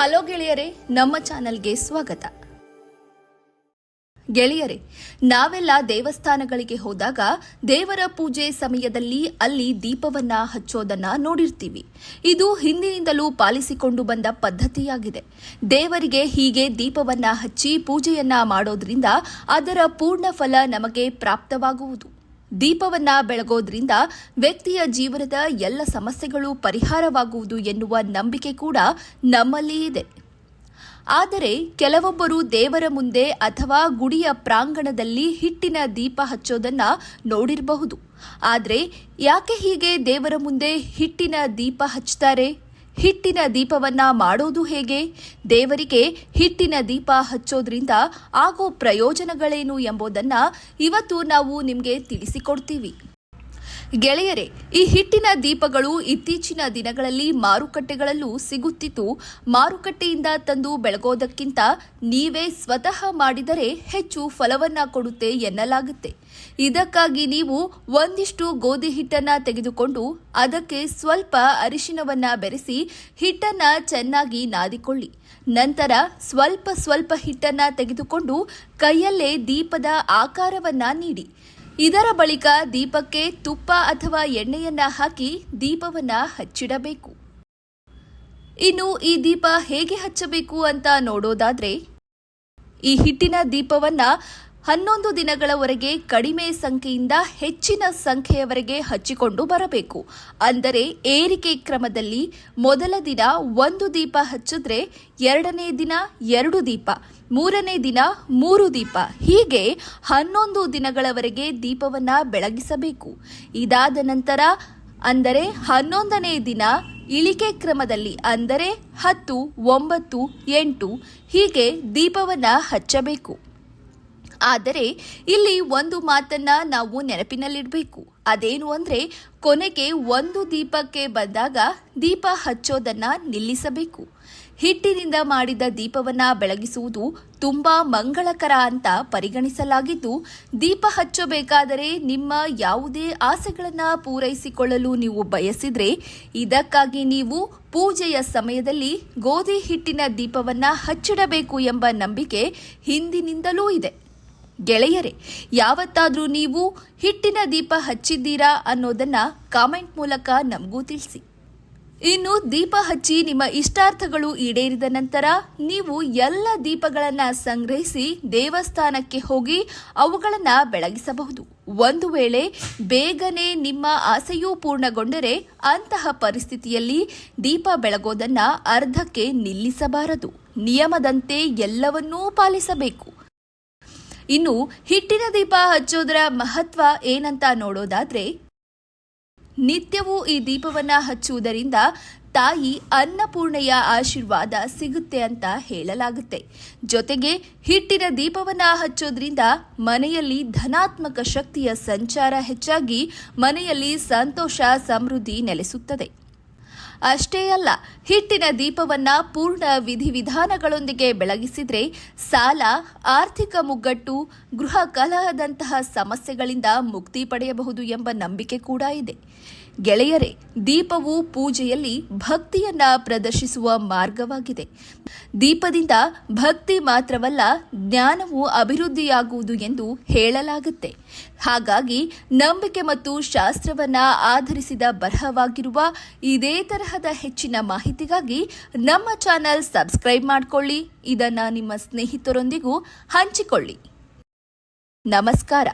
Hello ಗೆಳೆಯರೇ, ನಮ್ಮ ಚಾನಲ್ಗೆ ಸ್ವಾಗತ. ಗೆಳೆಯರೇ, ನಾವೆಲ್ಲ ದೇವಸ್ಥಾನಗಳಿಗೆ ಹೋದಾಗ ದೇವರ ಪೂಜೆ ಸಮಯದಲ್ಲಿ ಅಲ್ಲಿ ದೀಪವನ್ನ ಹಚ್ಚೋದನ್ನ ನೋಡಿರ್ತೀವಿ. ಇದು ಹಿಂದಿನಿಂದಲೂ ಪಾಲಿಸಿಕೊಂಡು ಬಂದ ಪದ್ಧತಿಯಾಗಿದೆ. ದೇವರಿಗೆ ಹೀಗೆ ದೀಪವನ್ನ ಹಚ್ಚಿ ಪೂಜೆಯನ್ನ ಮಾಡೋದ್ರಿಂದ ಅದರ ಪೂರ್ಣ ಫಲ ನಮಗೆ ಪ್ರಾಪ್ತವಾಗುವುದು. ದೀಪವನ್ನ ಬೆಳಗೋದ್ರಿಂದ ವ್ಯಕ್ತಿಯ ಜೀವನದ ಎಲ್ಲ ಸಮಸ್ಯೆಗಳು ಪರಿಹಾರವಾಗುವುದು ಎನ್ನುವ ನಂಬಿಕೆ ಕೂಡ ನಮ್ಮಲ್ಲಿ ಇದೆ. ಆದರೆ ಕೆಲವೊಬ್ಬರು ದೇವರ ಮುಂದೆ ಅಥವಾ ಗುಡಿಯ ಪ್ರಾಂಗಣದಲ್ಲಿ ಹಿಟ್ಟಿನ ದೀಪ ಹಚ್ಚೋದನ್ನ ನೋಡಿರಬಹುದು. ಆದರೆ ಯಾಕೆ ಹೀಗೆ ದೇವರ ಮುಂದೆ ಹಿಟ್ಟಿನ ದೀಪ ಹಚ್ತಾರೆ? ಹಿಟ್ಟಿನ ದೀಪವನ್ನ ಮಾಡೋದು ಹೇಗೆ? ದೇವರಿಗೆ ಹಿಟ್ಟಿನ ದೀಪ ಹಚ್ಚೋದ್ರಿಂದ ಆಗೋ ಪ್ರಯೋಜನಗಳೇನು ಎಂಬುದನ್ನು ಇವತ್ತು ನಾವು ನಿಮಗೆ ತಿಳಿಸಿಕೊಡ್ತೀವಿ. ಗೆಳೆಯರೇ, ಈ ಹಿಟ್ಟಿನ ದೀಪಗಳು ಇತ್ತೀಚಿನ ದಿನಗಳಲ್ಲಿ ಮಾರುಕಟ್ಟೆಗಳಲ್ಲೂ ಸಿಗುತ್ತಿತ್ತು. ಮಾರುಕಟ್ಟೆಯಿಂದ ತಂದು ಬೆಳಗೋದಕ್ಕಿಂತ ನೀವೇ ಸ್ವತಃ ಮಾಡಿದರೆ ಹೆಚ್ಚು ಫಲವನ್ನ ಕೊಡುತ್ತೆ ಎನ್ನಲಾಗುತ್ತೆ. ಇದಕ್ಕಾಗಿ ನೀವು ಒಂದಿಷ್ಟು ಗೋಧಿ ಹಿಟ್ಟನ್ನ ತೆಗೆದುಕೊಂಡು ಅದಕ್ಕೆ ಸ್ವಲ್ಪ ಅರಿಶಿನವನ್ನ ಬೆರೆಸಿ ಹಿಟ್ಟನ್ನ ಚೆನ್ನಾಗಿ ನಾದಿಕೊಳ್ಳಿ. ನಂತರ ಸ್ವಲ್ಪ ಸ್ವಲ್ಪ ಹಿಟ್ಟನ್ನ ತೆಗೆದುಕೊಂಡು ಕೈಯಲ್ಲೇ ದೀಪದ ಆಕಾರವನ್ನ ನೀಡಿ. ಇದರ ಬಳಿಕ ದೀಪಕ್ಕೆ ತುಪ್ಪ ಅಥವಾ ಎಣ್ಣೆಯನ್ನ ಹಾಕಿ ದೀಪವನ್ನ ಹಚ್ಚಿಡಬೇಕು. ಇನ್ನು ಈ ದೀಪ ಹೇಗೆ ಹಚ್ಚಬೇಕು ಅಂತ ನೋಡೋದಾದ್ರೆ, ಈ ಹಿಟ್ಟಿನ ದೀಪವನ್ನ ಹನ್ನೊಂದು ದಿನಗಳವರೆಗೆ ಕಡಿಮೆ ಸಂಖ್ಯೆಯಿಂದ ಹೆಚ್ಚಿನ ಸಂಖ್ಯೆಯವರೆಗೆ ಹಚ್ಚಿಕೊಂಡು ಬರಬೇಕು. ಅಂದರೆ ಏರಿಕೆ ಕ್ರಮದಲ್ಲಿ ಮೊದಲ ದಿನ ಒಂದು ದೀಪ ಹಚ್ಚಿದ್ರೆ ಎರಡನೇ ದಿನ ಎರಡು ದೀಪ, ಮೂರನೇ ದಿನ ಮೂರು ದೀಪ. ಹೀಗೆ ಹನ್ನೊಂದು ದಿನಗಳವರೆಗೆ ದೀಪವನ್ನು ಬೆಳಗಿಸಬೇಕು. ಇದಾದ ನಂತರ ಅಂದರೆ ಹನ್ನೊಂದನೇ ದಿನ ಇಳಿಕೆ ಕ್ರಮದಲ್ಲಿ ಅಂದರೆ ಹತ್ತು, ಒಂಬತ್ತು, ಎಂಟು ಹೀಗೆ ದೀಪವನ್ನು ಹಚ್ಚಬೇಕು. ಆದರೆ ಇಲ್ಲಿ ಒಂದು ಮಾತನ್ನ ನಾವು ನೆನಪಿನಲ್ಲಿಡಬೇಕು. ಅದೇನು ಅಂದರೆ ಕೊನೆಗೆ ಒಂದು ದೀಪಕ್ಕೆ ಬಂದಾಗ ದೀಪ ಹಚ್ಚೋದನ್ನ ನಿಲ್ಲಿಸಬೇಕು. ಹಿಟ್ಟಿನಿಂದ ಮಾಡಿದ ದೀಪವನ್ನ ಬೆಳಗಿಸುವುದು ತುಂಬಾ ಮಂಗಳಕರ ಅಂತ ಪರಿಗಣಿಸಲಾಗಿದ್ದು, ದೀಪ ಹಚ್ಚಬೇಕಾದರೆ ನಿಮ್ಮ ಯಾವುದೇ ಆಸೆಗಳನ್ನು ಪೂರೈಸಿಕೊಳ್ಳಲು ನೀವು ಬಯಸಿದರೆ ಇದಕ್ಕಾಗಿ ನೀವು ಪೂಜೆಯ ಸಮಯದಲ್ಲಿ ಗೋಧಿ ಹಿಟ್ಟಿನ ದೀಪವನ್ನು ಹಚ್ಚಿಡಬೇಕು ಎಂಬ ನಂಬಿಕೆ ಹಿಂದಿನಿಂದಲೂ ಇದೆ. ಗೆಳೆಯರೇ, ಯಾವತ್ತಾದರೂ ನೀವು ಹಿಟ್ಟಿನ ದೀಪ ಹಚ್ಚಿದ್ದೀರಾ ಅನ್ನೋದನ್ನ ಕಾಮೆಂಟ್ ಮೂಲಕ ನಮಗೂ ತಿಳಿಸಿ. ಇನ್ನು ದೀಪ ಹಚ್ಚಿ ನಿಮ್ಮ ಇಷ್ಟಾರ್ಥಗಳು ಈಡೇರಿದ ನಂತರ ನೀವು ಎಲ್ಲ ದೀಪಗಳನ್ನು ಸಂಗ್ರಹಿಸಿ ದೇವಸ್ಥಾನಕ್ಕೆ ಹೋಗಿ ಅವುಗಳನ್ನು ಬೆಳಗಿಸಬಹುದು. ಒಂದು ವೇಳೆ ಬೇಗನೆ ನಿಮ್ಮ ಆಸೆಯೂ ಪೂರ್ಣಗೊಂಡರೆ ಅಂತಹ ಪರಿಸ್ಥಿತಿಯಲ್ಲಿ ದೀಪ ಬೆಳಗೋದನ್ನ ಅರ್ಧಕ್ಕೆ ನಿಲ್ಲಿಸಬಾರದು. ನಿಯಮದಂತೆ ಎಲ್ಲವನ್ನೂ ಪಾಲಿಸಬೇಕು. ಇನ್ನು ಹಿಟ್ಟಿನ ದೀಪ ಹಚ್ಚೋದರ ಮಹತ್ವ ಏನಂತ ನೋಡೋದಾದ್ರೆ, ನಿತ್ಯವೂ ಈ ದೀಪವನ್ನ ಹಚ್ಚುವುದರಿಂದ ತಾಯಿ ಅನ್ನಪೂರ್ಣೆಯ ಆಶೀರ್ವಾದ ಸಿಗುತ್ತೆ ಅಂತ ಹೇಳಲಾಗುತ್ತೆ. ಜೊತೆಗೆ ಹಿಟ್ಟಿನ ದೀಪವನ್ನ ಹಚ್ಚೋದ್ರಿಂದ ಮನೆಯಲ್ಲಿ ಧನಾತ್ಮಕ ಶಕ್ತಿಯ ಸಂಚಾರ ಹೆಚ್ಚಾಗಿ ಮನೆಯಲ್ಲಿ ಸಂತೋಷ, ಸಮೃದ್ಧಿ ನೆಲೆಸುತ್ತದೆ. ಅಷ್ಟೇ ಅಲ್ಲ, ಹಿಟ್ಟಿನ ದೀಪವನ್ನ ಪೂರ್ಣ ವಿಧಿವಿಧಾನಗಳೊಂದಿಗೆ ಬೆಳಗಿಸಿದ್ರೆ ಸಾಲ, ಆರ್ಥಿಕ ಮುಗ್ಗಟ್ಟು, ಗೃಹ ಕಲಹದಂತಹ ಸಮಸ್ಯೆಗಳಿಂದ ಮುಕ್ತಿ ಪಡೆಯಬಹುದು ಎಂಬ ನಂಬಿಕೆ ಕೂಡ ಇದೆ. ಗೆಳೆಯರೇ, ದೀಪವು ಪೂಜೆಯಲ್ಲಿ ಭಕ್ತಿಯನ್ನ ಪ್ರದರ್ಶಿಸುವ ಮಾರ್ಗವಾಗಿದೆ. ದೀಪದಿಂದ ಭಕ್ತಿ ಮಾತ್ರವಲ್ಲ ಜ್ಞಾನವು ಅಭಿವೃದ್ಧಿಯಾಗುವುದು ಎಂದು ಹೇಳಲಾಗುತ್ತೆ. ಹಾಗಾಗಿ ನಂಬಿಕೆ ಮತ್ತು ಶಾಸ್ತ್ರವನ್ನ ಆಧರಿಸಿದ ಬರಹವಾಗಿರುವ ಇದೇ ತರಹದ ಹೆಚ್ಚಿನ ಮಾಹಿತಿಗಾಗಿ ನಮ್ಮ ಚಾನೆಲ್ ಸಬ್ಸ್ಕ್ರೈಬ್ ಮಾಡಿಕೊಳ್ಳಿ. ಇದನ್ನು ನಿಮ್ಮ ಸ್ನೇಹಿತರೊಂದಿಗೂ ಹಂಚಿಕೊಳ್ಳಿ. ನಮಸ್ಕಾರ.